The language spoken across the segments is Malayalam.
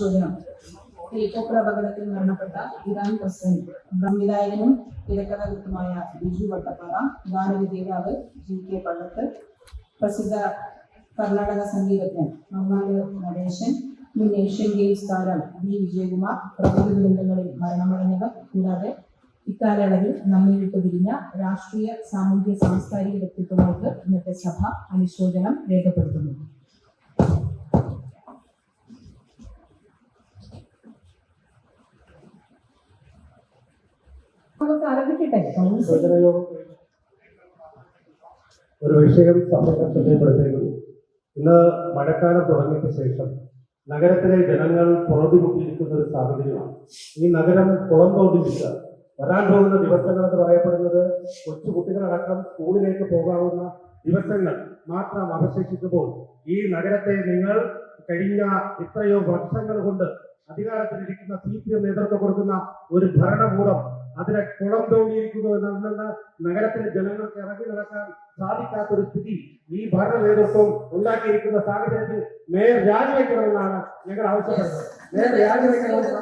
അനുശോചനം ഹെലികോപ്റ്റർ അപകടത്തിൽ മരണപ്പെട്ട ഇറാൻ പ്രസിഡന്റ് സംവിധായകനും തിരക്കഥാകൃത്തുമായ ബിജു വട്ടപ്പാറ ഗാനരചയിതാവ് ജി കെ പള്ളത്ത് പ്രസിദ്ധ കർണാടക സംഗീതജ്ഞൻ മങ്ങാട് നടേശൻ മുൻ ഏഷ്യൻ ഗെയിംസ് താരം വി വിജയകുമാർ പ്രകൃതി ദുരന്തങ്ങളിൽ മരണമടഞ്ഞവർ കൂടാതെ ഇക്കാലയളവിൽ നമ്മെ വിട്ടു പിരിഞ്ഞ രാഷ്ട്രീയ സാമൂഹ്യ സാംസ്കാരിക വ്യക്തിത്വങ്ങൾക്ക് ഇന്നത്തെ സഭ അനുശോചനം രേഖപ്പെടുത്തുന്നു. ഒരു വിഷയം സമ്മേളനം ശ്രദ്ധയപ്പെടുത്തിയിരുന്നു ഇന്ന് മഴക്കാലം തുടങ്ങിയതിനു ശേഷം നഗരത്തിലെ ജനങ്ങൾ പുറത്തുമുട്ടിയിരിക്കുന്ന ഒരു സാഹചര്യമാണ്. ഈ നഗരം കുളം തോണ്ടിരിക്കുക വരാൻ പോകുന്ന ദിവസങ്ങൾ എന്ന് പറയപ്പെടുന്നത് കൊച്ചു കുട്ടികളടക്കം സ്കൂളിലേക്ക് പോകാവുന്ന ദിവസങ്ങൾ മാത്രം അവശേഷിക്കുമ്പോൾ ഈ നഗരത്തെ നിങ്ങൾ കഴിഞ്ഞ ഇത്രയോ വർഷങ്ങൾ കൊണ്ട് അധികാരത്തിലിരിക്കുന്ന സി പി എം നേതൃത്വം കൊടുക്കുന്ന ഒരു ഭരണകൂടം അതിനെ കുളം തോണ്ടിയിരിക്കുന്നു എന്ന നഗരത്തിലെ ജനങ്ങൾക്ക് ഇറങ്ങി നടക്കാൻ സാധിക്കാത്ത ഒരു സ്ഥിതി ഈ ഭരണ നേതൃത്വം ഉണ്ടാക്കിയിരിക്കുന്ന സാഹചര്യത്തിൽ മേയർ രാജിവെക്കണമെന്നാണ് ഞങ്ങൾ ആവശ്യപ്പെടുന്നത്. Mayor രാജിവെക്കണമെന്ന്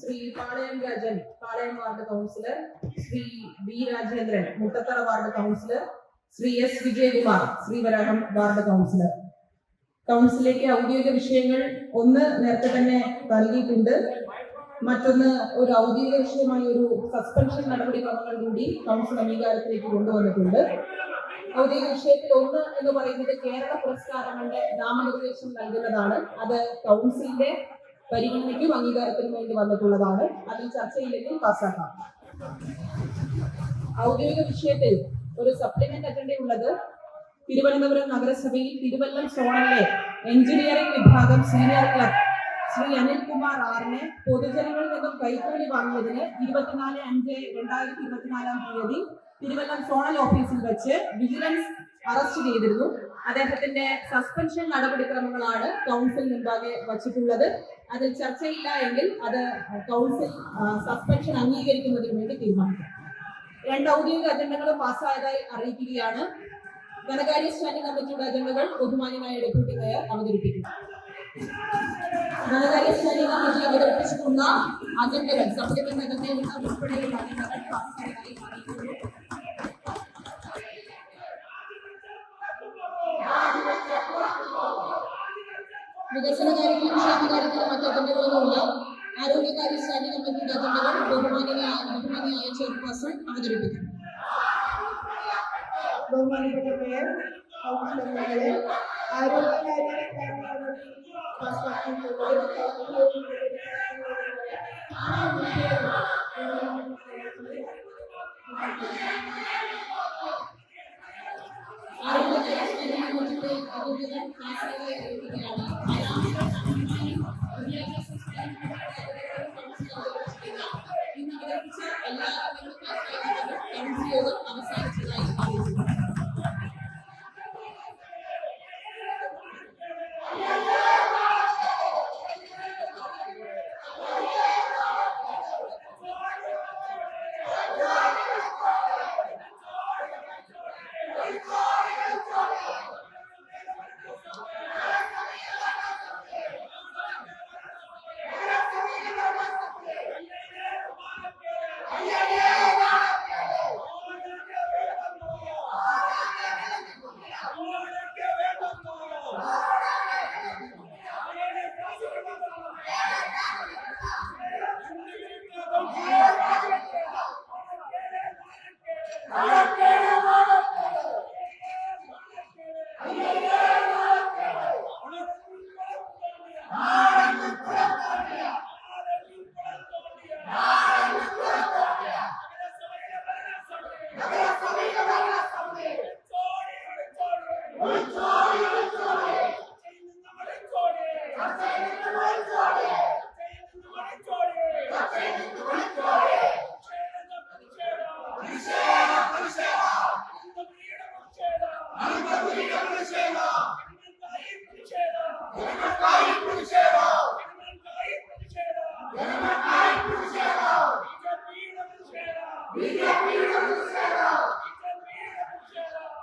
Sri Palayam Rajan Palayam ward councillor Sri B Rajendran Muttathara ward councillor Sri S Vijayakumar Sreevaraham ward councillor കൗൺസിലേക്ക് ഔദ്യോഗിക വിഷയങ്ങൾ ഒന്ന് നേരത്തെ തന്നെ നൽകിയിട്ടുണ്ട്. മറ്റൊന്ന് ഒരു ഔദ്യോഗിക വിഷയമായ ഒരു സസ്പെൻഷൻ നടപടിക്രമങ്ങൾ കൂടി കൗൺസിൽ അംഗീകാരത്തിലേക്ക് കൊണ്ടുവന്നിട്ടുണ്ട്. ഔദ്യോഗിക വിഷയത്തിൽ ഒന്ന് എന്ന് പറയുന്നത് കേരള പുരസ്കാരങ്ങളുടെ നാമനിർദ്ദേശം നൽകുന്നതാണ്. അത് കൗൺസിലിന്റെ പരിഗണനയ്ക്കും അംഗീകാരത്തിനും വേണ്ടി വന്നിട്ടുള്ളതാണ്. അതിൽ ചർച്ചയില്ലെങ്കിൽ പാസ്സാക്കാം. ഔദ്യോഗിക വിഷയത്തിൽ ഒരു സപ്ലിമെന്റ് അജണ്ട ഉള്ളത് തിരുവനന്തപുരം നഗരസഭയിൽ തിരുവല്ലം സോണിലെ എഞ്ചിനീയറിംഗ് വിഭാഗം സീനിയർ ക്ലബ് ശ്രീ അനിൽകുമാർ ആറിനെ പൊതുജനങ്ങളിൽ നിന്നും കൈക്കൂലി വാങ്ങിയതിന് ഇരുപത്തിനാല് അഞ്ച് രണ്ടായിരത്തി ഇരുപത്തിനാലാം തീയതി തിരുവല്ലം സോണൽ ഓഫീസിൽ വെച്ച് വിജിലൻസ് അറസ്റ്റ് ചെയ്തിരുന്നു. അദ്ദേഹത്തിന്റെ സസ്പെൻഷൻ നടപടിക്രമങ്ങളാണ് കൗൺസിൽ മുമ്പാകെ വച്ചിട്ടുള്ളത്. അതിൽ ചർച്ചയില്ല എങ്കിൽ അത് കൗൺസിൽ സസ്പെൻഷൻ അംഗീകരിക്കുന്നതിന് വേണ്ടി തീരുമാനിക്കും. രണ്ട് ഔദ്യോഗിക അജണ്ടകൾ പാസ്സായതായി അറിയിക്കുകയാണ് ധനകാര്യ സ്റ്റാൻഡിംഗ് കമ്മിറ്റിയുടെ അജണ്ടകൾ ബഹുമാന്യനായ ഡെപ്യൂട്ടി മേയർ അവതരിപ്പിക്കും ധനകാര്യ സ്റ്റാൻഡിംഗ് കമ്മിറ്റി അവതരിപ്പിച്ചിട്ടുള്ള അജണ്ടകൾ സപ്ലിമെന്റ് അജണ്ടയിൽ ഉൾപ്പെടെയുള്ള അജണ്ടകൾ പാസ്സായതായി അറിയിക്കുന്നു വികസന കാര്യത്തിലും ക്ഷേമകാര്യത്തിലും മറ്റ് അജണ്ടകളൊന്നുമില്ല ആരോഗ്യകാര്യ സ്റ്റാൻഡിംഗ് കമ്മിറ്റിയുടെ അജണ്ടകൾ ബഹുമാനിയായ ബഹുമാനിയായ ചെയർപേഴ്സൺ അവതരിപ്പിക്കും വിദ്യാഭ്യാസ സ്റ്റാൻഡിംഗ് കമ്മിറ്റി ഇന്ന് അവതരിപ്പിച്ച എല്ലാ അജണ്ടകളും പാസ്സായതുകൊണ്ട് കൗൺസിൽ യോഗം അവസാനിച്ചതായി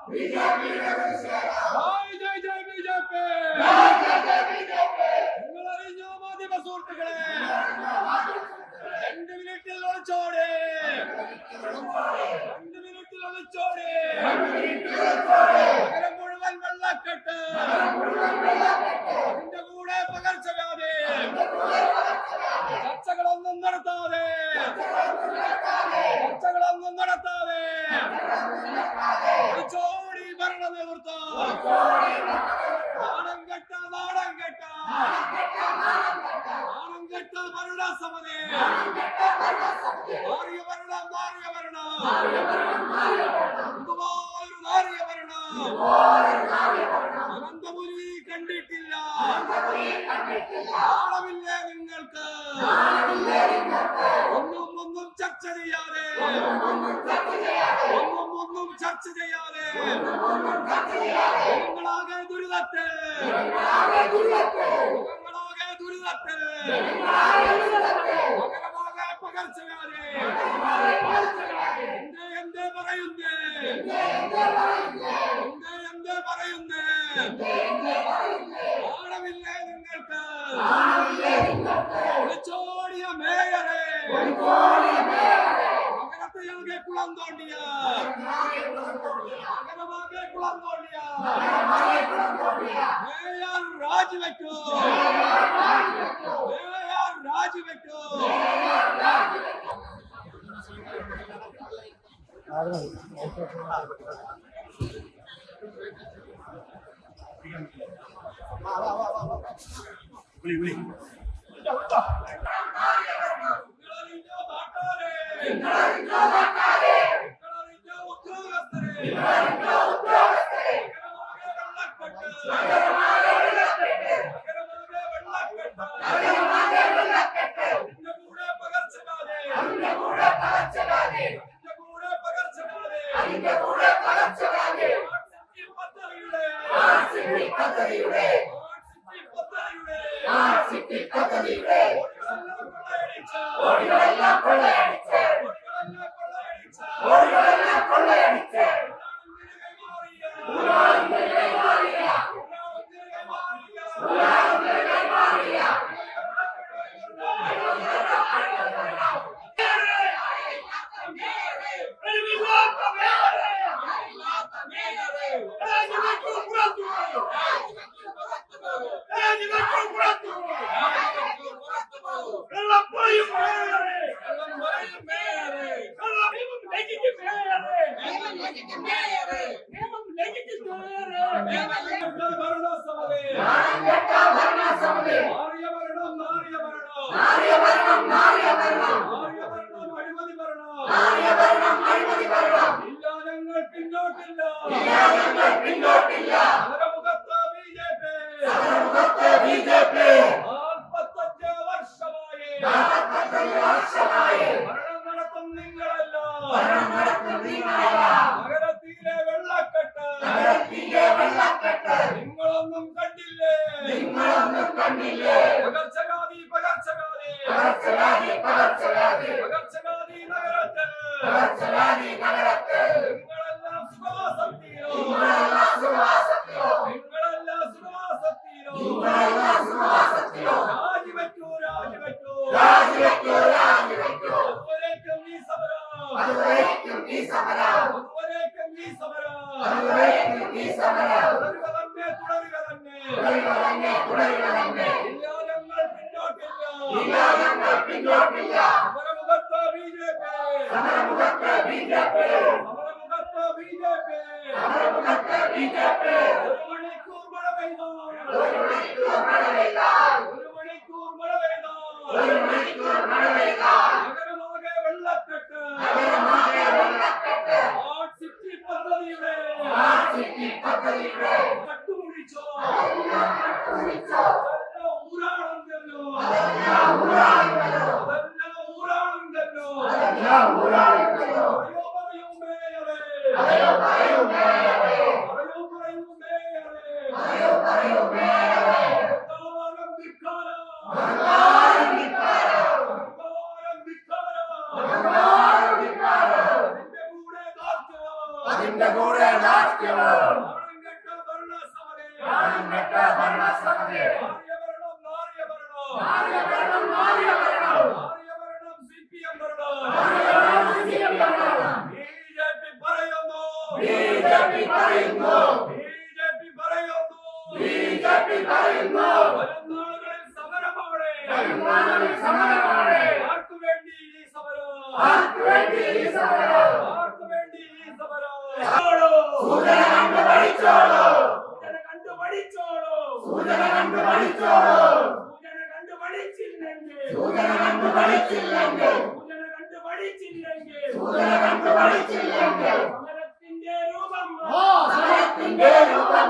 We got me as a Ananthapuri കണ്ടിട്ടില്ല. ആളമില്ലേ നിങ്ങൾക്ക് ഒന്നും ഒന്നും ചർച്ച ചെയ്യാതെ ഒന്നും ഒന്നും ചർച്ച ചെയ്യാതെ നിങ്ങളാകെ ദുരിതത്തിൽ നിങ്ങളാകെ ദുരിതത്തിൽ நகரத்தையாகே குளந்தோண்டியா நகரமாகே குளந்தோண்டியா வேயார் ராஜி வைக்கும் வேயார் ராஜி வைக்கும் வா வா வா வா விளி പദ്ധതിയുടെ ഓടികളെല്ലാം കൊള്ളയടിച്ച ഓടികളെല്ലാം കൊള്ളയടിച്ച ബി ജെ പി. നാൽപ്പത്തഞ്ച് വർഷമായി. നാൽപ്പത്തഞ്ച് വർഷമായി. സമരമുഖത്ത് ബി ജെ പി സമരമുഖത്ത് ബി ജെ പി സമരമുഖത്ത് ബി പഠിച്ചോളൂ. സൂചന കണ്ടു പഠിച്ചോളൂ. സൂചന കണ്ടു പഠിച്ചോളൂ സൂചന കണ്ടു പഠിച്ചില്ലെങ്കിൽ. സൂചന കണ്ടു പഠിച്ചില്ലെങ്കിൽ. രൂപം സമരത്തിന്റെ രൂപം